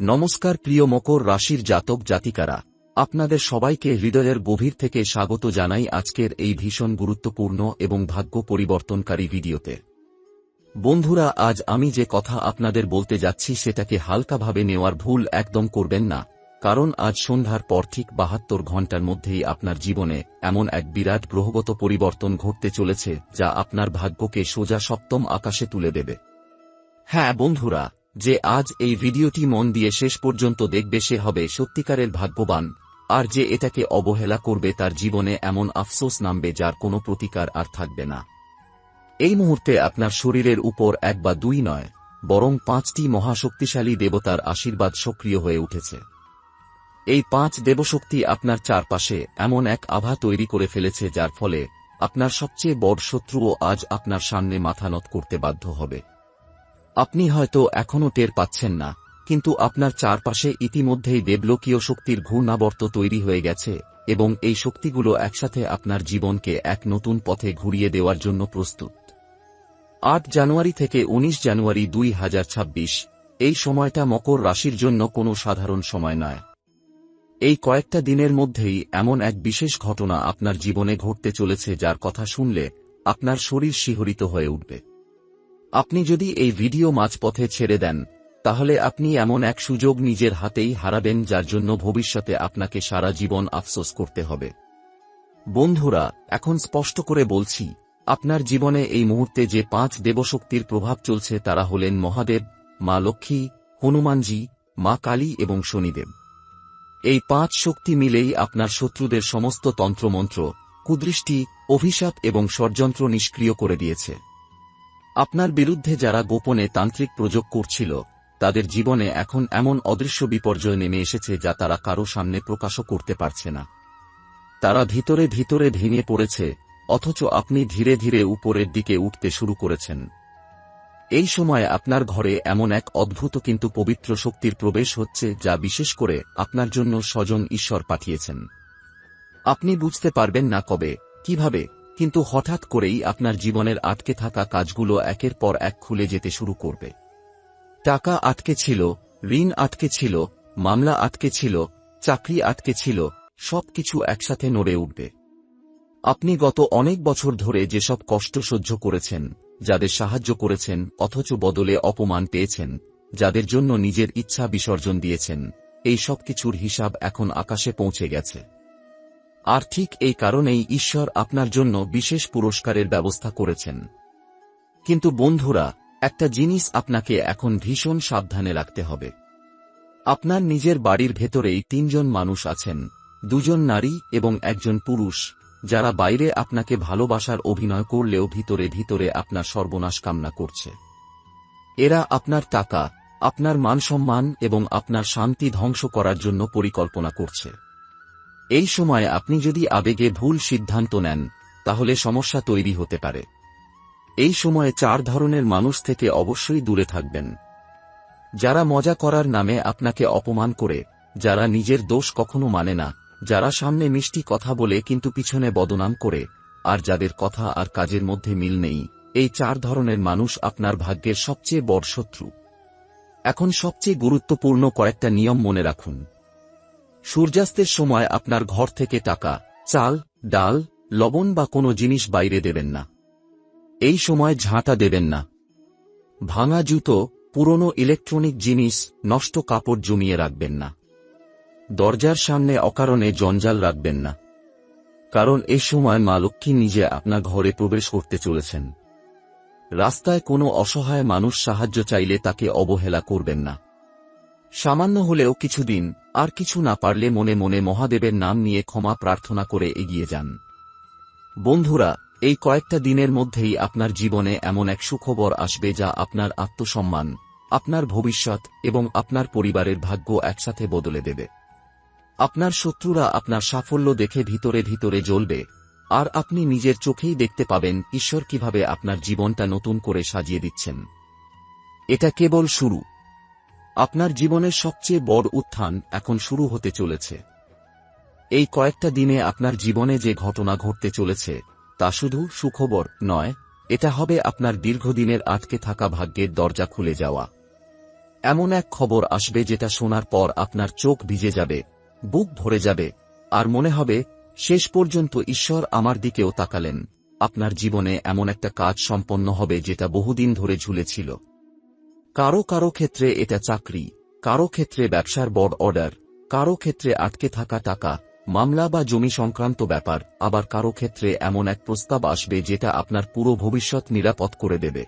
নমস্কার প্রিয় মকর রাশির জাতক জাতিকারা, আপনাদের সবাইকে হৃদয়ের গভীর থেকে স্বাগত জানাই আজকের এই ভীষণ গুরুত্বপূর্ণ এবং ভাগ্য পরিবর্তনকারী ভিডিওতে। বন্ধুরা, আজ আমি যে কথা আপনাদের বলতে যাচ্ছি সেটাকে হালকাভাবে নেওয়ার ভুল একদম করবেন না, কারণ আজ সন্ধ্যার পর ঠিক বাহাত্তর ঘণ্টার মধ্যেই আপনার জীবনে এমন এক বিরাট গ্রহগত পরিবর্তন ঘটতে চলেছে যা আপনার ভাগ্যকে সোজা সপ্তম আকাশে তুলে দেবে। হ্যাঁ বন্ধুরা যে আজ এই ভিডিওটি মন দিয়ে শেষ পর্যন্ত দেখবে সে হবে সত্যিকারের ভাগ্যবান, আর যে এটাকে অবহেলা করবে তার জীবনে এমন আফসোস নামবে যার কোনো প্রতিকার আর থাকবে না। এই মুহূর্তে আপনার শরীরের উপর এক বা দুই নয়, বরং পাঁচটি মহাশক্তিশালী দেবতার আশীর্বাদ সক্রিয় হয়ে উঠেছে। এই পাঁচ দেবশক্তি আপনার চারপাশে এমন এক আভা তৈরি করে ফেলেছে যার ফলে আপনার সবচেয়ে বড় শত্রুও আজ আপনার সামনে মাথা নত করতে বাধ্য হবে। আপনি হয়তো এখনও টের পাচ্ছেন না, কিন্তু আপনার চারপাশে ইতিমধ্যেই দেবলোকীয় শক্তির ঘূর্ণাবর্ত তৈরি হয়ে গেছে, এবং এই শক্তিগুলো একসাথে আপনার জীবনকে এক নতুন পথে ঘুরিয়ে দেওয়ার জন্য প্রস্তুত। আট জানুয়ারি থেকে ১৯ জানুয়ারি দুই হাজার ছাব্বিশ, এই সময়টা মকর রাশির জন্য কোনো সাধারণ সময় নয়। এই কয়েকটা দিনের মধ্যেই এমন এক বিশেষ ঘটনা আপনার জীবনে ঘটতে চলেছে যার কথা শুনলে আপনার শরীর শিহরিত হয়ে উঠবে। আপনি যদি এই ভিডিও মাঝপথে ছেড়ে দেন, তাহলে আপনি এমন এক সুযোগ নিজের হাতেই হারাবেন যার জন্য ভবিষ্যতে আপনাকে সারা জীবন আফসোস করতে হবে। বন্ধুরা, এখন স্পষ্ট করে বলছি, আপনার জীবনে এই মুহূর্তে যে পাঁচ দেবশক্তির প্রভাব চলছে তারা হলেন মহাদেব, মা লক্ষ্মী, হনুমানজি, মা কালী এবং শনিদেব। এই পাঁচ শক্তি মিলেই আপনার শত্রুদের সমস্ত তন্ত্রমন্ত্র, কুদৃষ্টি, অভিশাপ এবং ষড়যন্ত্র নিষ্ক্রিয় করে দিয়েছে। আপনার বিরুদ্ধে যারা গোপনে তান্ত্রিক প্রযোগ করছিল, তাদের জীবনে এখন এমন অদৃশ্য বিপর্যয় নেমে এসেছে যা তারা কারও সামনে প্রকাশও করতে পারছে না। তারা ভিতরে ভিতরে ভেঙে পড়েছে, অথচ আপনি ধীরে ধীরে উপরের দিকে উঠতে শুরু করেছেন। এই সময় আপনার ঘরে এমন এক অদ্ভুত কিন্তু পবিত্র শক্তির প্রবেশ হচ্ছে, যা বিশেষ করে আপনার জন্য স্বজন ঈশ্বর পাঠিয়েছেন। আপনি বুঝতে পারবেন না কবে, কীভাবে কিন্তু হঠাৎ করেই আপনার জীবনের আটকে থাকা কাজগুলো একের পর এক খুলে যেতে শুরু করবে। টাকা আটকে ছিল, ঋণ আটকে ছিল, মামলা আটকে ছিল, চাকরি আটকে ছিল, সবকিছু একসাথে নড়ে উঠবে। আপনি গত অনেক বছর ধরে যেসব কষ্ট সহ্য করেছেন, যাদের সাহায্য করেছেন, অথচ বদলে অপমান পেয়েছেন, যাদের জন্য নিজের ইচ্ছা বিসর্জন দিয়েছেন, এই সব কিছুর হিসাব এখন আকাশে পৌঁছে গেছে। আর ঠিক এই কারণেই ঈশ্বর আপনার জন্য বিশেষ পুরস্কারের ব্যবস্থা করেছেন। কিন্তু বন্ধুরা, একটা জিনিস আপনাকে এখন ভীষণ সাবধানে রাখতে হবে। আপনার নিজের বাড়ির ভেতরেই তিনজন মানুষ আছেন, দুজন নারী এবং একজন পুরুষ, যারা বাইরে আপনাকে ভালোবাসার অভিনয় করলেও ভিতরে ভিতরে আপনার সর্বনাশ কামনা করছে। এরা আপনার টাকা, আপনার মানসম্মান এবং আপনার শান্তি ধ্বংস করার জন্য পরিকল্পনা করছে। এই সময় আপনি যদি আবেগে ভুল সিদ্ধান্ত নেন, তাহলে সমস্যা তৈরি হতে পারে। এই সময়ে চার ধরনের মানুষ থেকে অবশ্যই দূরে থাকবেন। যারা মজা করার নামে আপনাকে অপমান করে, যারা নিজের দোষ কখনো মানে না, যারা সামনে মিষ্টি কথা বলে কিন্তু পিছনে বদনাম করে, আর যাদের কথা আর কাজের মধ্যে মিল নেই, এই চার ধরনের মানুষ আপনার ভাগ্যের সবচেয়ে বড় শত্রু। এখন সবচেয়ে গুরুত্বপূর্ণ কয়েকটা নিয়ম মনে রাখুন। সূর্যাস্তের সময় আপনার ঘর থেকে টাকা, চাল, ডাল, লবণ বা কোনো জিনিস বাইরে দেবেন না। এই সময় ঝাঁটা দেবেন না। ভাঙা জুতো, পুরনো ইলেকট্রনিক জিনিস, নষ্ট কাপড় জমিয়ে রাখবেন না। দরজার সামনে অকারণে জঞ্জাল রাখবেন না। কারণ এ সময় মা লক্ষ্মী নিজে আপনার ঘরে প্রবেশ করতে চলেছেন। রাস্তায় কোনো অসহায় মানুষ সাহায্য চাইলে তাকে অবহেলা করবেন না। সামান্য হলেও কিছুদিন আর কিছু না পারলে মনে মনে মহাদেবের নাম নিয়ে ক্ষমা প্রার্থনা করে এগিয়ে যান। বন্ধুরা, এই কয়েকটা দিনের মধ্যেই আপনার জীবনে এমন এক সুখবর আসবে যা আপনার আত্মসম্মান, আপনার ভবিষ্যৎ এবং আপনার পরিবারের ভাগ্য একসাথে বদলে দেবে। আপনার শত্রুরা আপনার সাফল্য দেখে ভিতরে ভিতরে জ্বলবে, আর আপনি নিজের চোখেই দেখতে পাবেন ঈশ্বর কীভাবে আপনার জীবনটা নতুন করে সাজিয়ে দিচ্ছেন। এটা কেবল শুরু। আপনার জীবনের সবচেয়ে বড় উত্থান এখন শুরু হতে চলেছে। এই কয়েকটা দিনে আপনার জীবনে যে ঘটনা ঘটতে চলেছে, তা শুধু সুখবর নয়, এটা হবে আপনার দীর্ঘদিনের আটকে থাকা ভাগ্যের দরজা খুলে যাওয়া। এমন এক খবর আসবে যেটা শোনার পর আপনার চোখ ভিজে যাবে, বুক ভরে যাবে, আর মনে হবে, শেষ পর্যন্ত ঈশ্বর আমার দিকেও তাকালেন। আপনার জীবনে এমন একটা কাজ সম্পন্ন হবে যেটা বহুদিন ধরে ঝুলেছিল। কারও কারও ক্ষেত্রে এটা চাকরি, কারও ক্ষেত্রে ব্যবসার বড় অর্ডার কারও ক্ষেত্রে আটকে থাকা টাকা, মামলা বা জমি সংক্রান্ত ব্যাপার, আবার কারও ক্ষেত্রে এমন এক প্রস্তাব আসবে যেটা আপনার পুরো ভবিষ্যৎ নিরাপদ করে দেবে।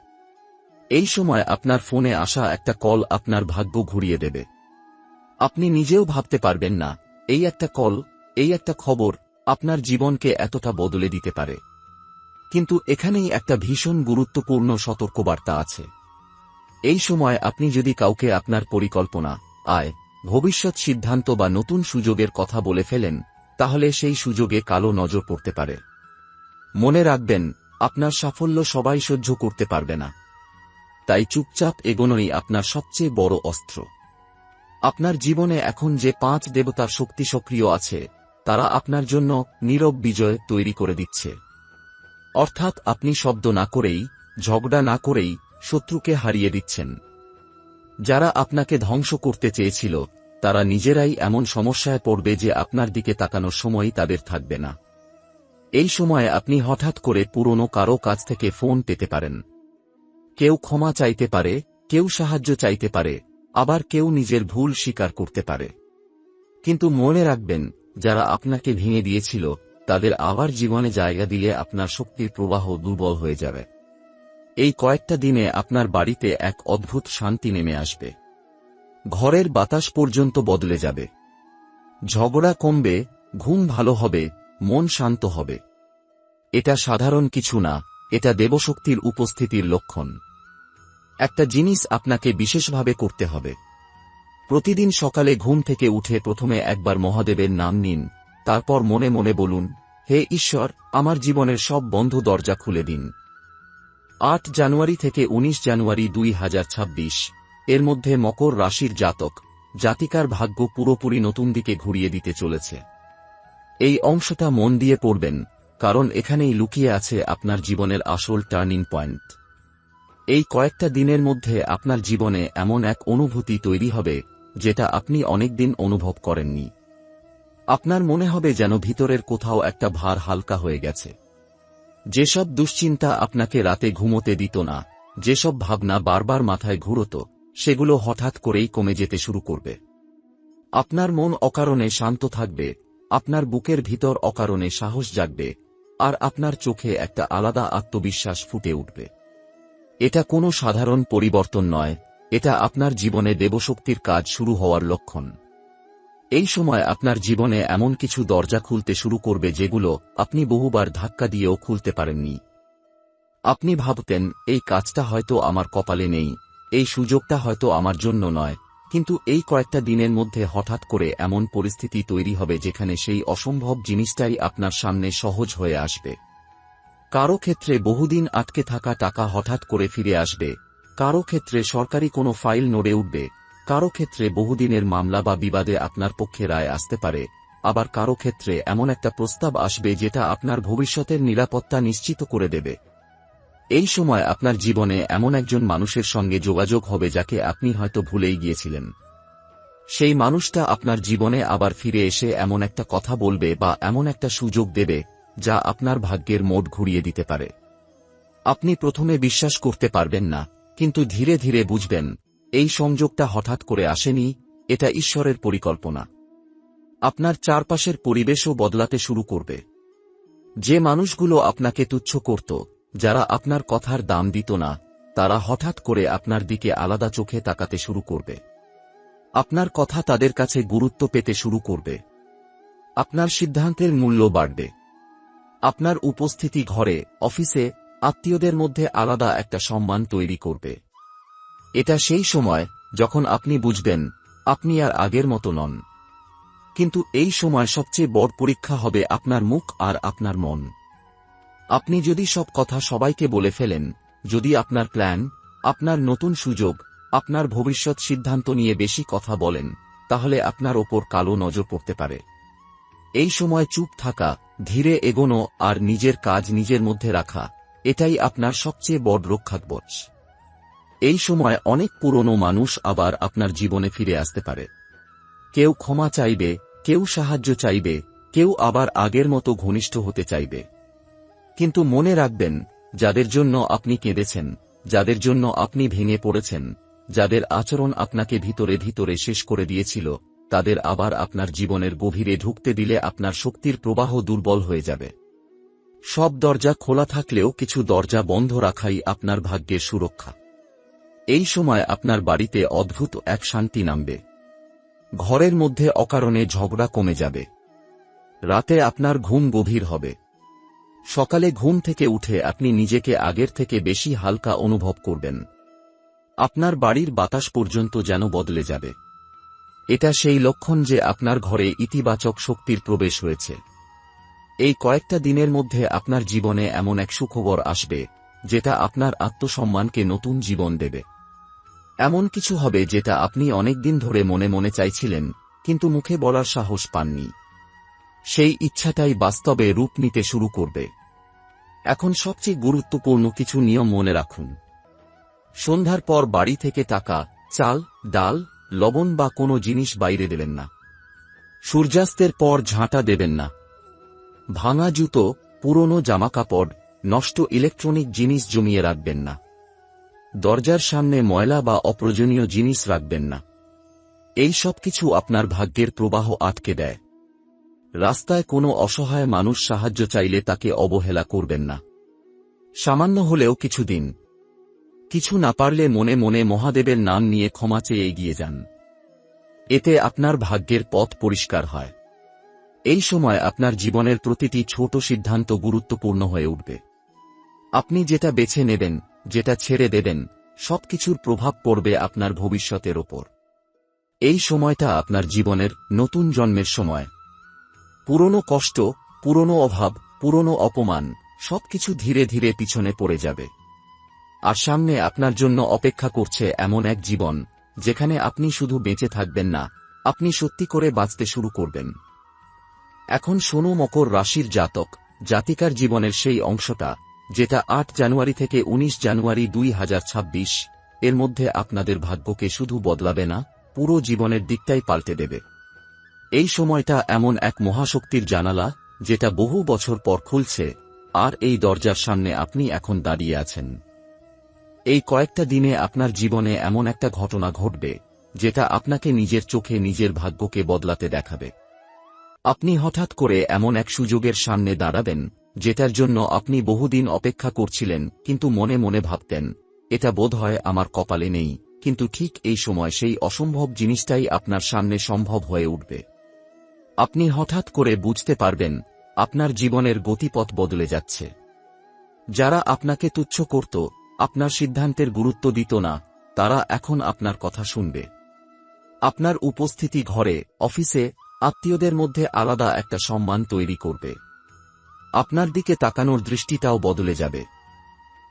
এই সময় আপনার ফোনে আসা একটা কল আপনার ভাগ্য ঘুরিয়ে দেবে। আপনি নিজেও ভাবতে পারবেন না, এই একটা কল, এই একটা খবর আপনার জীবনকে এতটা বদলে দিতে পারে। কিন্তু এখানেই একটা ভীষণ গুরুত্বপূর্ণ সতর্কবার্তা আছে। এই সময় আপনি যদি কাউকে আপনার পরিকল্পনা, আয়, ভবিষ্যৎ সিদ্ধান্ত বা নতুন সুযোগের কথা বলে ফেলেন, তাহলে সেই সুযোগে কালো নজর পড়তে পারে। মনে রাখবেন, আপনার সাফল্য সবাই সহ্য করতে পারবে না। তাই চুপচাপ এগোনোই আপনার সবচেয়ে বড় অস্ত্র। আপনার জীবনে এখন যে পাঁচ দেবতার শক্তি সক্রিয় আছে, তারা আপনার জন্য নীরব বিজয় তৈরি করে দিচ্ছে। অর্থাৎ আপনি শব্দ না করেই, ঝগড়া না করেই শত্রুকে হারিয়ে দিচ্ছেন। যারা আপনাকে ধ্বংস করতে চেয়েছিল, তারা নিজেরাই এমন সমস্যায় পড়বে যে আপনার দিকে তাকানোর সময় তাদের থাকবে না। এই সময়ে আপনি হঠাৎ করে পুরনো কারও কাছ থেকে ফোন পেতে পারেন। কেউ ক্ষমা চাইতে পারে, কেউ সাহায্য চাইতে পারে, আবার কেউ নিজের ভুল স্বীকার করতে পারে। কিন্তু মনে রাখবেন, যারা আপনাকে ভেঙে দিয়েছিল, তাদের আবার জীবনে জায়গা দিলে আপনার শক্তির প্রবাহ দুর্বল হয়ে যাবে। এই কয়েকটা দিনে আপনার বাড়িতে এক অদ্ভুত শান্তি নেমে আসবে। ঘরের বাতাস পর্যন্ত বদলে যাবে। ঝগড়া কমবে, ঘুম ভালো হবে, মন শান্ত হবে। এটা সাধারণ কিছু না, এটা দেবশক্তির উপস্থিতির লক্ষণ। একটা জিনিস আপনাকে বিশেষভাবে করতে হবে। প্রতিদিন সকালে ঘুম থেকে উঠে প্রথমে একবার মহাদেবের নাম নিন, তারপর মনে মনে বলুন, হে ঈশ্বর, আমার জীবনের সব বন্ধ দরজা খুলে দিন। আট জানুয়ারি থেকে ১৯ জানুয়ারি দুই হাজার ছাব্বিশ। এর মধ্যে মকর রাশির জাতক। জাতিকার ভাগ্য পুরোপুরি নতুন দিকে ঘুরিয়ে দিতে চলেছে। এই অংশটা মন দিয়ে পড়বেন, কারণ এখানেই লুকিয়ে আছে আপনার জীবনের আসল টার্নিং পয়েন্ট। এই কয়েকটা দিনের মধ্যে আপনার জীবনে এমন এক অনুভূতি তৈরি হবে, যেটা আপনি অনেকদিন অনুভব করেননি। আপনার মনে হবে যেন ভিতরের কোথাও একটা ভার হালকা হয়ে গেছে। যেসব দুশ্চিন্তা আপনাকে রাতে ঘুমোতে দিত না, যেসব ভাবনা বারবার মাথায় ঘুরত, সেগুলো হঠাৎ করেই কমে যেতে শুরু করবে। আপনার মন অকারণে শান্ত থাকবে, আপনার বুকের ভিতর অকারণে সাহস জাগবে, আর আপনার চোখে একটা আলাদা আত্মবিশ্বাস ফুটে উঠবে। এটা কোনো সাধারণ পরিবর্তন নয়, এটা আপনার জীবনে দেবশক্তির কাজ শুরু হওয়ার লক্ষণ। এই সময় আপনার জীবনে এমন কিছু দরজা খুলতে শুরু করবে যেগুলো আপনি বহুবার ধাক্কা দিয়েও খুলতে পারেননি। আপনি ভাবতেন, এই কাজটা হয়তো আমার কপালে নেই, এই সুযোগটা হয়তো আমার জন্য নয়। কিন্তু এই কয়েকটা দিনের মধ্যে হঠাৎ করে এমন পরিস্থিতি তৈরি হবে যেখানে সেই অসম্ভব জিনিসটাই আপনার সামনে সহজ হয়ে আসবে। কারও ক্ষেত্রে বহুদিন আটকে থাকা টাকা হঠাৎ করে ফিরে আসবে, কারও ক্ষেত্রে সরকারি কোনো ফাইল নড়ে উঠবে কারও ক্ষেত্রে বহুদিনের মামলা বা বিবাদে আপনার পক্ষে রায় আসতে পারে, আবার কারও ক্ষেত্রে এমন একটা প্রস্তাব আসবে যেটা আপনার ভবিষ্যতের নিরাপত্তা নিশ্চিত করে দেবে। এই সময় আপনার জীবনে এমন একজন মানুষের সঙ্গে যোগাযোগ হবে যাকে আপনি হয়তো ভুলেই গিয়েছিলেন। সেই মানুষটা আপনার জীবনে আবার ফিরে এসে এমন একটা কথা বলবে বা এমন একটা সুযোগ দেবে, যা আপনার ভাগ্যের মোট ঘুরিয়ে দিতে পারে। আপনি প্রথমে বিশ্বাস করতে পারবেন না, কিন্তু ধীরে ধীরে বুঝবেন এই সংযোগটা হঠাৎ করে আসেনি, এটা ঈশ্বরের পরিকল্পনা। আপনার চারপাশের পরিবেশও বদলাতে শুরু করবে। যে মানুষগুলো আপনাকে তুচ্ছ করত, যারা আপনার কথার দাম দিত না, তারা হঠাৎ করে আপনার দিকে আলাদা চোখে তাকাতে শুরু করবে। আপনার কথা তাদের কাছে গুরুত্ব পেতে শুরু করবে। আপনার সিদ্ধান্তের মূল্য বাড়বে। আপনার উপস্থিতি ঘরে, অফিসে, আত্মীয়দের মধ্যে আলাদা একটা সম্মান তৈরি করবে। এটা সেই সময় যখন আপনি বুঝবেন, আপনি আর আগের মতো নন। কিন্তু এই সময় সবচেয়ে বড় পরীক্ষা হবে আপনার মুখ আর আপনার মন। আপনি যদি সব কথা সবাইকে বলে ফেলেন, যদি আপনার প্ল্যান, আপনার নতুন সুযোগ, আপনার ভবিষ্যৎ সিদ্ধান্ত নিয়ে বেশি কথা বলেন, তাহলে আপনার ওপর কালো নজর পড়তে পারে। এই সময় চুপ থাকা, ধীরে এগোনো আর নিজের কাজ নিজের মধ্যে রাখা, এটাই আপনার সবচেয়ে বড় রক্ষাকবচ। এই সময় অনেক পুরনো মানুষ আবার আপনার জীবনে ফিরে আসতে পারে। কেউ ক্ষমা চাইবে, কেউ সাহায্য চাইবে, কেউ আবার আগের মতো ঘনিষ্ঠ হতে চাইবে। কিন্তু মনে রাখবেন, যাদের জন্য আপনি কেঁদেছেন, যাদের জন্য আপনি ভেঙে পড়েছেন, যাদের আচরণ আপনাকে ভিতরে ভিতরে শেষ করে দিয়েছিল, তাদের আবার আপনার জীবনের গভীরে ঢুকতে দিলে আপনার শক্তির প্রবাহ দুর্বল হয়ে যাবে। সব দরজা খোলা থাকলেও কিছু দরজা বন্ধ রাখাই আপনার ভাগ্যের সুরক্ষা। এই সময় আপনার বাড়িতে অদ্ভুত এক শান্তি নামবে। ঘরের মধ্যে অকারণে ঝগড়া কমে যাবে। রাতে আপনার ঘুম গভীর হবে। সকালে ঘুম থেকে উঠে আপনি নিজেকে আগের থেকে বেশি হালকা অনুভব করবেন। আপনার বাড়ির বাতাস পর্যন্ত যেন বদলে যাবে। এটা সেই লক্ষণ যে আপনার ঘরে ইতিবাচক শক্তির প্রবেশ হয়েছে। এই কয়েকটা দিনের মধ্যে আপনার জীবনে এমন এক সুখবর আসবে, যেটা আপনার আত্মসম্মানকে নতুন জীবন দেবে। এমন কিছু হবে যেটা আপনি অনেকদিন ধরে মনে মনে চাইছিলেন, কিন্তু মুখে বলার সাহস পাননি। সেই ইচ্ছাটাই বাস্তবে রূপ নিতে শুরু করবে। এখন সবচেয়ে গুরুত্বপূর্ণ কিছু নিয়ম মনে রাখুন। সন্ধ্যার পর বাড়ি থেকে টাকা, চাল, ডাল, লবণ বা কোনো জিনিস বাইরে দেবেন না। সূর্যাস্তের পর ঝাঁটা দেবেন না। ভাঙা জুতো, পুরনো জামাকাপড়, নষ্ট ইলেকট্রনিক জিনিস জমিয়ে রাখবেন না। দরজার সামনে ময়লা বা অপ্রয়োজনীয় জিনিস রাখবেন না। এই সব কিছু আপনার ভাগ্যের প্রবাহ আটকে দেয়। রাস্তায় কোনো অসহায় মানুষ সাহায্য চাইলে তাকে অবহেলা করবেন না। সামান্য হলেও কিছুদিন। কিছু না পারলে মনে মনে মহাদেবের নাম নিয়ে ক্ষমা চেয়ে এগিয়ে যান। এতে আপনার ভাগ্যের পথ পরিষ্কার হয়। এই সময় আপনার জীবনের প্রতিটি ছোট সিদ্ধান্ত গুরুত্বপূর্ণ হয়ে উঠবে। আপনি যেটা বেছে নেবেন যেটা ছেড়ে দেবেন, সবকিছুর প্রভাব পড়বে আপনার ভবিষ্যতের ওপর। এই সময়টা আপনার জীবনের নতুন জন্মের সময়। পুরনো কষ্ট, পুরনো অভাব, পুরনো অপমান, সবকিছু ধীরে ধীরে পিছনে পড়ে যাবে। আর সামনে আপনার জন্য অপেক্ষা করছে এমন এক জীবন, যেখানে আপনি শুধু বেঁচে থাকবেন না, আপনি সত্যি করে বাঁচতে শুরু করবেন। এখন সোনু মকর রাশির জাতক, জাতিকার জীবনের সেই অংশটা যেটা আট জানুয়ারি থেকে ১৯ জানুয়ারি দুই হাজার ছাব্বিশ। এর মধ্যে আপনাদের ভাগ্যকে শুধু বদলাবে না, পুরো জীবনের দিকটাই পাল্টে দেবে। এই সময়টা এমন এক মহাশক্তির জানালা, যেটা বহু বছর পর খুলছে, আর এই দরজার সামনে আপনি এখন দাঁড়িয়ে আছেন। এই কয়েকটা দিনে আপনার জীবনে এমন একটা ঘটনা ঘটবে, যেটা আপনাকে নিজের চোখে নিজের ভাগ্যকে বদলাতে দেখাবে। আপনি হঠাৎ করে এমন এক সুযোগের সামনে দাঁড়াবেন যেটার জন্য আপনি বহুদিন অপেক্ষা করছিলেন, কিন্তু মনে মনে ভাবতেন, এটা বোধ হয় আমার কপালে নেই। কিন্তু ঠিক এই সময় সেই অসম্ভব জিনিসটাই আপনার সামনে সম্ভব হয়ে উঠবে। আপনি হঠাৎ করে বুঝতে পারবেন, আপনার জীবনের গতিপথ বদলে যাচ্ছে। যারা আপনাকে তুচ্ছ করত, আপনার সিদ্ধান্তের গুরুত্ব দিত না, তারা এখন আপনার কথা শুনবে। আপনার উপস্থিতি ঘরে, অফিসে, আত্মীয়দের মধ্যে আলাদা একটা সম্মান তৈরি করবে। আপনার দিকে তাকানোর দৃষ্টিটাও বদলে যাবে।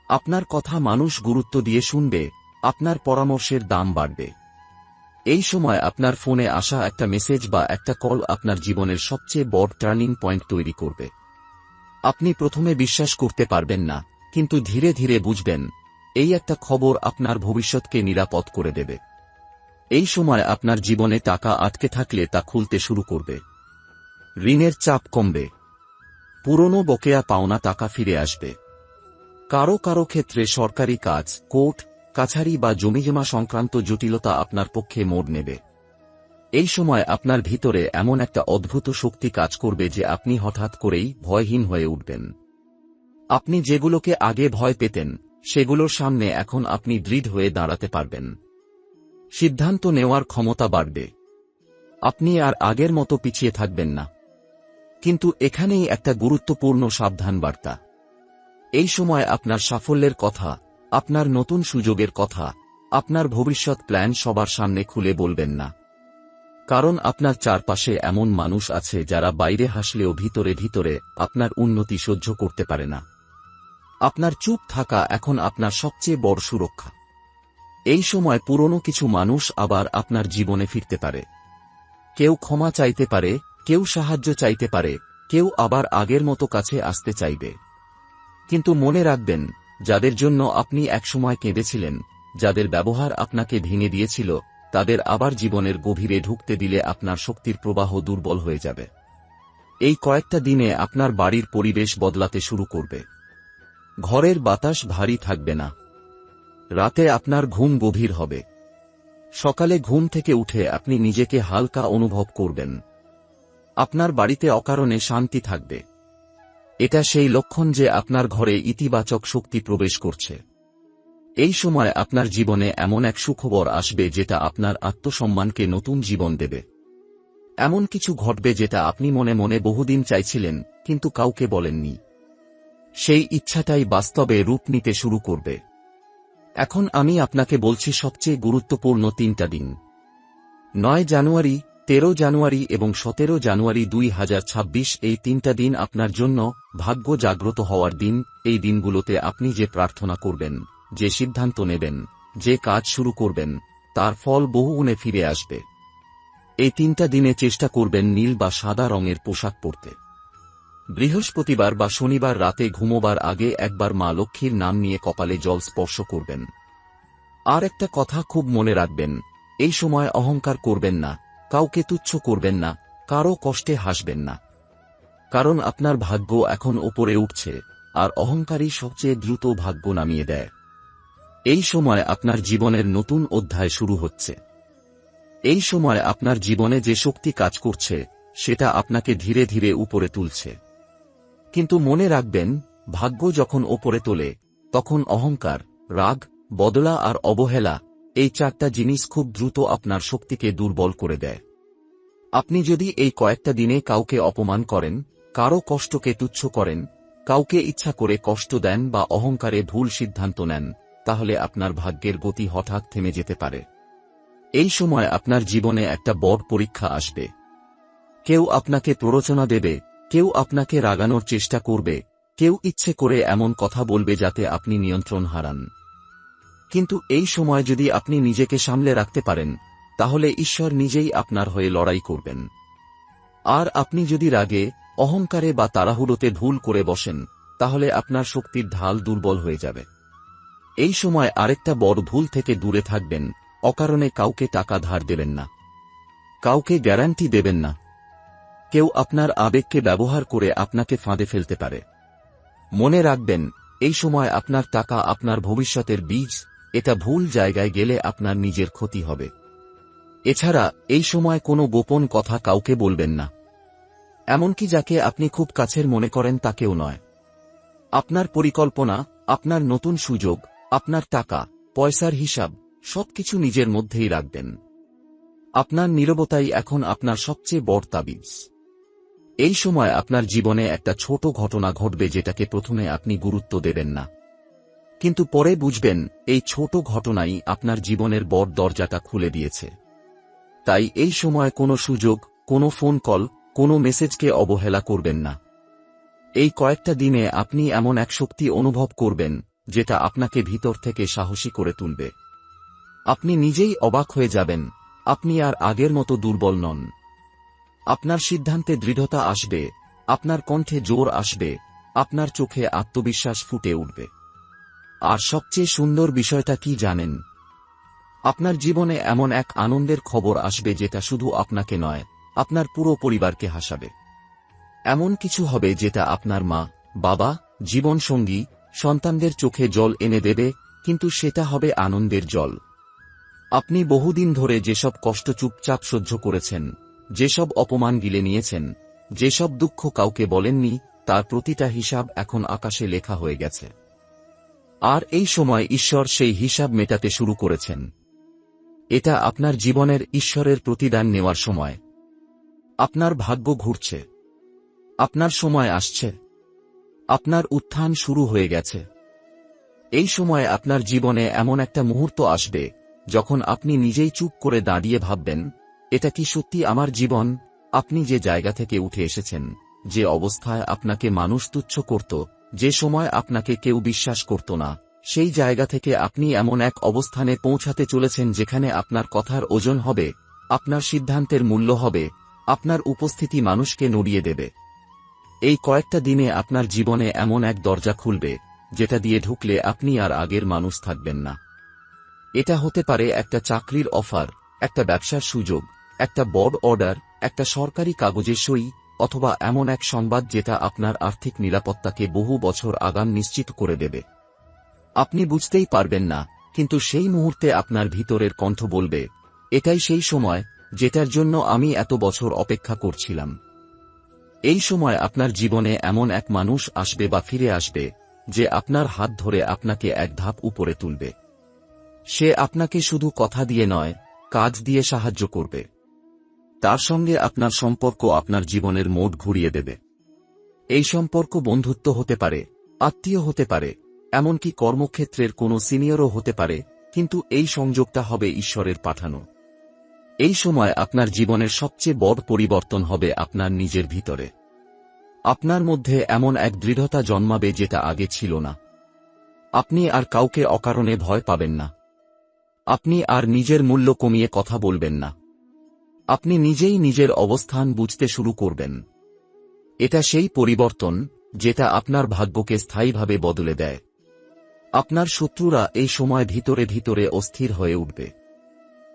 আপনার কথা মানুষ গুরুত্ব দিয়ে শুনবে, আপনার পরামর্শের দাম বাড়বে। এই সময় আপনার ফোনে আসা একটা মেসেজ বা একটা কল আপনার জীবনের সবচেয়ে বড় টার্নিং পয়েন্ট তৈরি করবে। আপনি প্রথমে বিশ্বাস করতে পারবেন না, কিন্তু ধীরে ধীরে বুঝবেন, এই একটা খবর আপনার ভবিষ্যৎকে নিরাপদ করে দেবে। এই সময় আপনার জীবনে টাকা আটকে থাকলে তা খুলতে শুরু করবে। ঋণের চাপ কমবে। পুরনো বকেয়া পাওনা টাকা ফিরে আসবে। কারও কারও ক্ষেত্রে সরকারি কাজ, কোর্ট, কাছারি বা জমিজমা সংক্রান্ত জটিলতা আপনার পক্ষে মোড় নেবে। এই সময় আপনার ভিতরে এমন একটা অদ্ভুত শক্তি কাজ করবে যে আপনি হঠাৎ করেই ভয়হীন হয়ে উঠবেন। আপনি যেগুলোকে আগে ভয় পেতেন, সেগুলোর সামনে এখন আপনি দৃঢ় হয়ে দাঁড়াতে পারবেন। সিদ্ধান্ত নেওয়ার ক্ষমতা বাড়বে। আপনি আর আগের মতো পিছিয়ে থাকবেন না। কিন্তু এখানেই একটা গুরুত্বপূর্ণ সাবধান বার্তা। এই সময় আপনার সাফল্যের কথা, আপনার নতুন সুযোগের কথা, আপনার ভবিষ্যৎ প্ল্যান সবার সামনে খুলে বলবেন না। কারণ আপনার চারপাশে এমন মানুষ আছে যারা বাইরে হাসলেও ভিতরে ভিতরে আপনার উন্নতি সহ্য করতে পারে না। আপনার চুপ থাকা এখন আপনার সবচেয়ে বড় সুরক্ষা। এই সময় পুরনো কিছু মানুষ আবার আপনার জীবনে ফিরতে পারে। কেউ ক্ষমা চাইতে পারে কেউ সাহায্য চাইতে পারে, কেউ আবার আগের মতো কাছে আসতে চাইবে। কিন্তু মনে রাখবেন, যাদের জন্য আপনি একসময় কেঁদেছিলেন, যাদের ব্যবহার আপনাকে ভেঙে দিয়েছিল, তাদের আবার জীবনের গভীরে ঢুকতে দিলে আপনার শক্তির প্রবাহ দুর্বল হয়ে যাবে। এই কয়েকটা দিনে আপনার বাড়ির পরিবেশ বদলাতে শুরু করবে। ঘরের বাতাস ভারী থাকবে না। রাতে আপনার ঘুম গভীর হবে। সকালে ঘুম থেকে উঠে আপনি নিজেকে হালকা অনুভব করবেন। আপনার বাড়িতে অকারণে শান্তি থাকবে। এটা সেই লক্ষণ যে আপনার ঘরে ইতিবাচক শক্তি প্রবেশ করছে। এই সময় আপনার জীবনে এমন এক সুখবর আসবে যেটা আপনার আত্মসম্মানকে নতুন জীবন দেবে। এমন কিছু ঘটবে যেটা আপনি মনে মনে বহুদিন চাইছিলেন, কিন্তু কাউকে বলেননি। সেই ইচ্ছাটাই বাস্তবে রূপ নিতে শুরু করবে। এখন আমি আপনাকে বলছি সবচেয়ে গুরুত্বপূর্ণ তিনটা দিন। নয় জানুয়ারি তেরো জানুয়ারি এবং সতেরো জানুয়ারি দুই হাজার ছাব্বিশ এই তিনটা দিন আপনার জন্য ভাগ্য জাগ্রত হওয়ার দিন, এই দিনগুলোতে আপনি যে প্রার্থনা করবেন, যে সিদ্ধান্ত নেবেন, যে কাজ শুরু করবেন, তার ফল বহুগুণে ফিরে আসবে। এই তিনটা দিনে চেষ্টা করবেন নীল বা সাদা রঙের পোশাক পরতে। বৃহস্পতিবার বা শনিবার রাতে ঘুমোবার আগে একবার মা লক্ষ্মীর নাম নিয়ে কপালে জল স্পর্শ করবেন। আর একটা কথা খুব মনে রাখবেন, এই সময় অহংকার করবেন না। কাউকে তুচ্ছ করবেন না কারও কষ্টে হাসবেন না। কারণ আপনার ভাগ্য এখন ওপরে উঠছে, আর অহংকারী সবচেয়ে দ্রুত ভাগ্য নামিয়ে দেয়। এই সময় আপনার জীবনের নতুন অধ্যায় শুরু হচ্ছে। এই সময় আপনার জীবনে যে শক্তি কাজ করছে, সেটা আপনাকে ধীরে ধীরে উপরে তুলছে। কিন্তু মনে রাখবেন, ভাগ্য যখন ওপরে তোলে, তখন অহংকার, রাগ, বদলা আর অবহেলা এই চারটা জিনিস খুব দ্রুত আপনার শক্তিকে দুর্বল করে দেয়। আপনি যদি এই কয়েকটা দিনে কাউকে অপমান করেন, কারও কষ্টকে তুচ্ছ করেন, কাউকে ইচ্ছা করে কষ্ট দেন বা অহংকারে ভুল সিদ্ধান্ত নেন, তাহলে আপনার ভাগ্যের গতি হঠাৎ থেমে যেতে পারে। এই সময় আপনার জীবনে একটা বড় পরীক্ষা আসবে। কেউ আপনাকে প্ররোচনা দেবে, কেউ আপনাকে রাগানোর চেষ্টা করবে, কেউ ইচ্ছে করে এমন কথা বলবে যাতে আপনি নিয়ন্ত্রণ হারান। কিন্তু এই সময় যদি আপনি নিজেকে সামলে রাখতে পারেন, তাহলে ঈশ্বর নিজেই আপনার হয়ে লড়াই করবেন। আর আপনি যদি রাগে, অহংকারে বা তাড়াহুড়োতে ভুল করে বসেন, তাহলে আপনার শক্তির ঢাল দুর্বল হয়ে যাবে। এই সময় আরেকটা বড় ভুল থেকে দূরে থাকবেন, অকারণে কাউকে টাকা ধার দেবেন না। কাউকে গ্যারান্টি দেবেন না। কেউ আপনার আবেগকে ব্যবহার করে আপনাকে ফাঁদে ফেলতে পারে। মনে রাখবেন, এই সময় আপনার টাকা আপনার ভবিষ্যতের বীজ এটা ভুল জায়গায় গেলে আপনার নিজের ক্ষতি হবে। এছাড়া, এই সময় কোনো গোপন কথা কাউকে বলবেন না। এমনকি যাকে আপনি খুব কাছের মনে করেন তাকেও নয়। আপনার পরিকল্পনা, আপনার নতুন সুযোগ, আপনার টাকা, পয়সার হিসাব, সবকিছু নিজের মধ্যেই রাখবেন। আপনার নীরবতাই এখন আপনার সবচেয়ে বড় তাবিজ। এই সময় আপনার জীবনে একটা ছোট ঘটনা ঘটবে যেটাকে প্রথমে আপনি গুরুত্ব দেবেন না। কিন্তু পরে বুঝবেন, এই ছোট ঘটনাই আপনার জীবনের বড় দরজাটা খুলে দিয়েছে। তাই এই সময় কোনো সুযোগ, কোনো ফোন কল, কোনো মেসেজকে অবহেলা করবেন না। এই কয়েকটা দিনে আপনি এমন এক শক্তি অনুভব করবেন, যেটা আপনাকে ভিতর থেকে সাহসী করে তুলবে। আপনি নিজেই অবাক হয়ে যাবেন, আপনি আর আগের মতো দুর্বল নন। আপনার সিদ্ধান্তে দৃঢ়তা আসবে, আপনার কণ্ঠে জোর আসবে, আপনার চোখে আত্মবিশ্বাস ফুটে উঠবে। আর সবচেয়ে সুন্দর বিষয়টা কি জানেন? আপনার জীবনে এমন এক আনন্দের খবর আসবে যেটা শুধু আপনাকে নয়, আপনার পুরো পরিবারকে হাসাবে। এমন কিছু হবে যেটা আপনার মা, বাবা, জীবনসঙ্গী, সন্তানদের চোখে জল এনে দেবে, কিন্তু সেটা হবে আনন্দের জল। আপনি বহুদিন ধরে যেসব কষ্ট চুপচাপ সহ্য করেছেন, যেসব অপমান গিলে নিয়েছেন, যেসব দুঃখ কাউকে বলেননি, তার প্রতিটা হিসাব এখন আকাশে লেখা হয়ে গেছে। আর এই সময় ঈশ্বর সেই হিসাব মেটাতে শুরু করেছেন। এটা আপনার জীবনের ঈশ্বরের প্রতিদান নেওয়ার সময়। আপনার ভাগ্য ঘুরছে। আপনার সময় আসছে। আপনার উত্থান শুরু হয়ে গেছে। এই সময় আপনার জীবনে এমন একটা মুহূর্ত আসবে, যখন আপনি নিজেই চুপ করে দাঁড়িয়ে ভাববেন, এটা কি সত্যি আমার জীবন? আপনি যে জায়গা থেকে উঠে এসেছেন, যে অবস্থায় আপনাকে মানুষ তুচ্ছ করত যে সময় আপনাকে কেউ বিশ্বাস করত না, সেই জায়গা থেকে আপনি এমন এক অবস্থানে পৌঁছাতে চলেছেন যেখানে আপনার কথার ওজন হবে, আপনার সিদ্ধান্তের মূল্য হবে, আপনার উপস্থিতি মানুষকে নড়িয়ে দেবে। এই কয়েকটা দিনে আপনার জীবনে এমন এক দরজা খুলবে, যেটা দিয়ে ঢুকলে আপনি আর আগের মানুষ থাকবেন না। এটা হতে পারে একটা চাকরির অফার, একটা ব্যবসার সুযোগ, একটা বড় অর্ডার একটা সরকারি কাগজে সই অথবা এমন এক সংবাদ যেটা আপনার আর্থিক নিরাপত্তাকে বহু বছর আগাম নিশ্চিত করে দেবে। আপনি বুঝতেই পারবেন না, কিন্তু সেই মুহূর্তে আপনার ভিতরের কণ্ঠ বলবে, এটাই সেই সময় যেটার জন্য আমি এত বছর অপেক্ষা করছিলাম। এই সময় আপনার জীবনে এমন এক মানুষ আসবে বা ফিরে আসবে, যে আপনার হাত ধরে আপনাকে এক ধাপ উপরে তুলবে। সে আপনাকে শুধু কথা দিয়ে নয়, কাজ দিয়ে সাহায্য করবে। তার সঙ্গে আপনার সম্পর্ক আপনার জীবনের মোড় ঘুরিয়ে দেবে। এই সম্পর্ক বন্ধুত্ব হতে পারে, আত্মীয় হতে পারে, এমনকি কর্মক্ষেত্রের কোনো সিনিয়রও হতে পারে, কিন্তু এই সংযোগটা হবে ঈশ্বরের পাঠানো। এই সময় আপনার জীবনের সবচেয়ে বড় পরিবর্তন হবে আপনার নিজের ভিতরে। আপনার মধ্যে এমন এক দৃঢ়তা জন্মাবে যেটা আগে ছিল না। আপনি আর কাউকে অকারণে ভয় পাবেন না। আপনি আর নিজের মূল্য কমিয়ে কথা বলবেন না। আপনি নিজেই নিজের অবস্থান বুঝতে শুরু করবেন। এটা সেই পরিবর্তন, যেটা আপনার ভাগ্যকে স্থায়ীভাবে বদলে দেয়। আপনার শত্রুরা এই সময় ভিতরে ভিতরে অস্থির হয়ে উঠবে।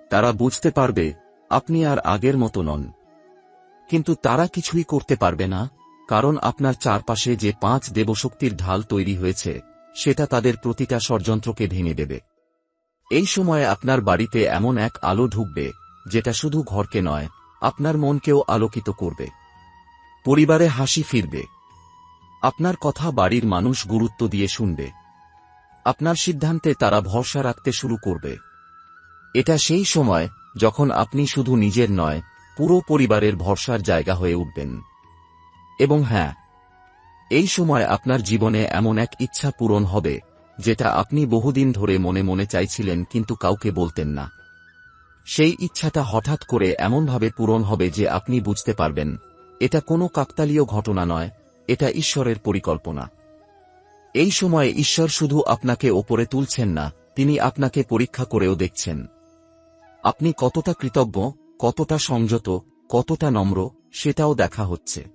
তারা বুঝতে পারবে, আপনি আর আগের মতো নন। কিন্তু তারা কিছুই করতে পারবে না, কারণ আপনার চারপাশে যে পাঁচ দেবশক্তির ঢাল তৈরি হয়েছে, সেটা তাদের প্রতিটা ষড়যন্ত্রকে ভেঙে দেবে। এই সময়ে আপনার বাড়িতে এমন এক আলো ঢুকবে যেটা শুধু ঘরকে নয়, আপনার মনকেও আলোকিত করবে। পরিবারে হাসি ফিরবে। আপনার কথা বাড়ির মানুষ গুরুত্ব দিয়ে শুনবে। আপনার সিদ্ধান্তে তারা ভরসা রাখতে শুরু করবে। এটা সেই সময় যখন আপনি শুধু নিজের নয়, পুরো পরিবারের ভরসার জায়গা হয়ে উঠবেন। এবং হ্যাঁ এই সময় আপনার জীবনে এমন এক ইচ্ছা পূরণ হবে, যেটা আপনি বহুদিন ধরে মনে মনে চাইছিলেন কিন্তু কাউকে বলতেন না। সেই ইচ্ছাটা হঠাৎ করে এমনভাবে পূরণ হবে যে আপনি বুঝতে পারবেন, এটা কোনো কাকতালীয় ঘটনা নয়, এটা ঈশ্বরের পরিকল্পনা। এই সময়ে ঈশ্বর শুধু আপনাকে ওপরে তুলছেন না, তিনি আপনাকে পরীক্ষা করেও দেখছেন। আপনি কতটা কৃতজ্ঞ, কতটা সংযত, কতটা নম্র, সেটাও দেখা হচ্ছে।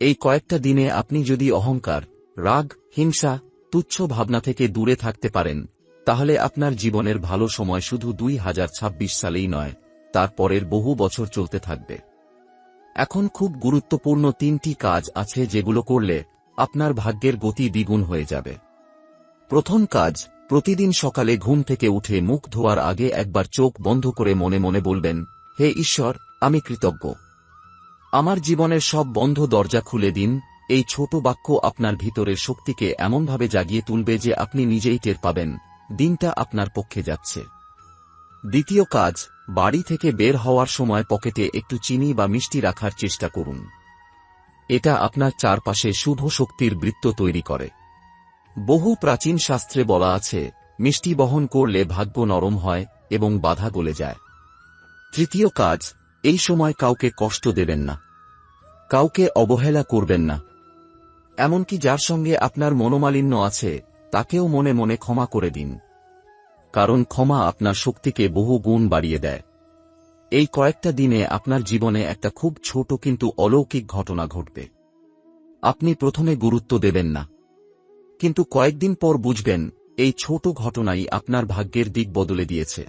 এই কয়েকটা দিনে আপনি যদি অহংকার, রাগ, হিংসা, তুচ্ছ ভাবনা থেকে দূরে থাকতে পারেন তাহলে আপনার জীবনের ভালো সময় শুধু দুই হাজার ছাব্বিশ সালেই নয়, তার পরের বহু বছর চলতে থাকবে। এখন খুব গুরুত্বপূর্ণ তিনটি কাজ আছে যেগুলো করলে আপনার ভাগ্যের গতি দ্বিগুণ হয়ে যাবে। প্রথম কাজ, প্রতিদিন সকালে ঘুম থেকে উঠে মুখ ধোয়ার আগে একবার চোখ বন্ধ করে মনে মনে বলবেন, হে ঈশ্বর, আমি কৃতজ্ঞ। আমার জীবনের সব বন্ধ দরজা খুলে দিন, এই ছোট বাক্য আপনার ভিতরের শক্তিকে এমনভাবে জাগিয়ে তুলবে যে আপনি নিজেই টের পাবেন। দিনটা আপনার পক্ষে যাচ্ছে। দ্বিতীয় কাজ, বাড়ি থেকে বের হওয়ার সময় পকেটে একটু চিনি বা মিষ্টি রাখার চেষ্টা করুন। এটা আপনার চারপাশে শুভ শক্তির বৃত্ত তৈরি করে। বহু প্রাচীন শাস্ত্রে বলা আছে, মিষ্টি বহন করলে ভাগ্য নরম হয় এবং বাধা গলে যায়। তৃতীয় কাজ, এই সময় কাউকে কষ্ট দেবেন না। কাউকে অবহেলা করবেন না। এমনকি যার সঙ্গে আপনার মনোমালিন্য আছে তাকেও মনে মনে ক্ষমা করে দিন। কারণ ক্ষমা আপনার শক্তিকে বহু গুণ বাড়িয়ে দেয়। এই কয়েকটা দিনে আপনার জীবনে একটা খুব ছোট কিন্তু অলৌকিক ঘটনা ঘটবে। আপনি প্রথমে গুরুত্ব দেবেন না। কিন্তু কয়েকদিন পর বুঝবেন, এই ছোট ঘটনাই আপনার ভাগ্যের দিক বদলে দিয়েছে।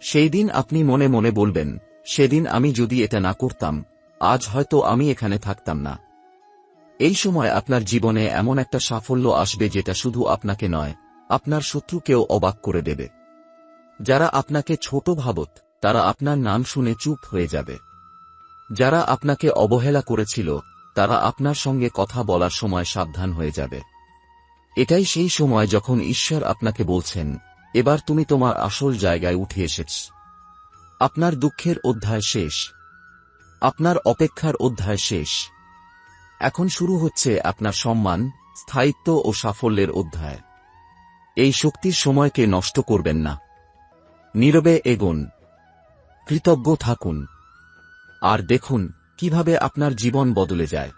সেই দিন আপনি মনে মনে বলবেন, সেদিন আমি যদি এটা না করতাম, আজ হয়তো আমি এখানে থাকতাম না। এই সময় আপনার জীবনে এমন একটা সাফল্য আসবে যেটা শুধু আপনাকে নয়, আপনার শত্রুকেও অবাক করে দেবে। যারা আপনাকে ছোট ভাবত, তারা আপনার নাম শুনে চুপ হয়ে যাবে। যারা আপনাকে অবহেলা করেছিল, তারা আপনার সঙ্গে কথা বলার সময় সাবধান হয়ে যাবে। এটাই সেই সময় যখন ঈশ্বর আপনাকে বলছেন, এবার তুমি তোমার আসল জায়গায় উঠে এসেছ। আপনার দুঃখের অধ্যায় শেষ। আপনার অপেক্ষার অধ্যায় শেষ। এখন শুরু হচ্ছে আপনার সম্মান, স্থায়িত্ব ও সাফল্যের অধ্যায়। এই শক্তির সময়কে নষ্ট করবেন না। নীরবে এগোন। কৃতজ্ঞ থাকুন। আর দেখুন কীভাবে আপনার জীবন বদলে যায়।